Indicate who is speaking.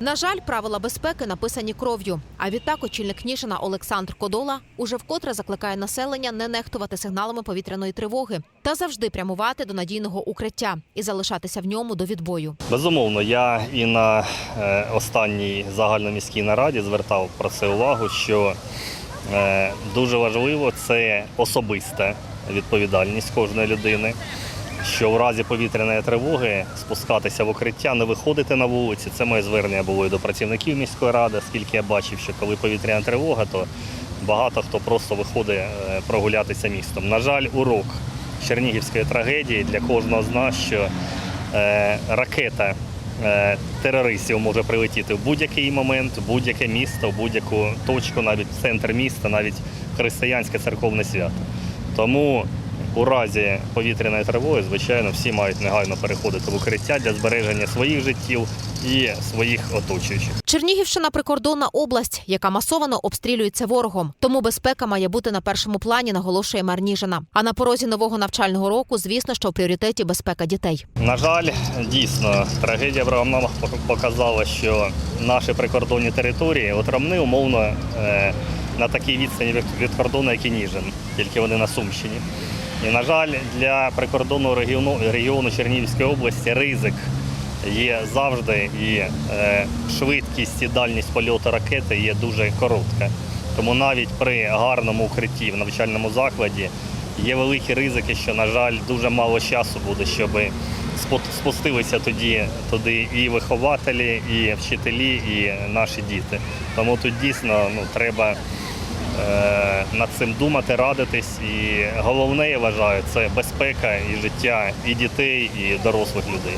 Speaker 1: На жаль, правила безпеки написані кров'ю. А відтак очільник Ніжина Олександр Кодола уже вкотре закликає населення не нехтувати сигналами повітряної тривоги та завжди прямувати до надійного укриття і залишатися в ньому до відбою.
Speaker 2: Безумовно, я і на е, останній загальноміській нараді звертав про це увагу, що е, дуже важливо це особиста відповідальність кожної людини. Що в разі повітряної тривоги спускатися в укриття, не виходити на вулиці. Це моє звернення було і до працівників міської ради, оскільки я бачив, що коли повітряна тривога, то багато хто просто виходить е, прогулятися містом. На жаль, урок Чернігівської трагедії для кожного з нас, що е, ракета е, терористів може прилетіти в будь-який момент, в будь-яке місто, в будь-яку точку, навіть в центр міста, навіть християнське церковне свято. Тому у разі повітряної тривоги, звичайно, всі мають негайно переходити в укриття для збереження своїх життів і своїх оточуючих.
Speaker 1: Чернігівщина прикордонна область, яка масовано обстрілюється ворогом. Тому безпека має бути на першому плані, наголошує мер Ніжина. А на порозі нового навчального року, звісно, що в пріоритеті безпека дітей.
Speaker 2: На жаль, дійсно, трагедія в Ромнах показала, що наші прикордонні території, от Ромни, умовно, е, на такій відстані від- від кордону, як і Ніжин, тільки вони на Сумщині. І, на жаль, для прикордонного регіону, регіону Чернігівської області ризик є завжди, і е, швидкість і дальність польоту ракети є дуже коротка. Тому навіть при гарному укритті в навчальному закладі є великі ризики, що, на жаль, дуже мало часу буде, щоб спустилися тоді туди і вихователі, і вчителі, і наші діти. Тому тут дійсно ну, треба над цим думати, радитись. І головне, я вважаю, це безпека і життя і дітей, і дорослих людей.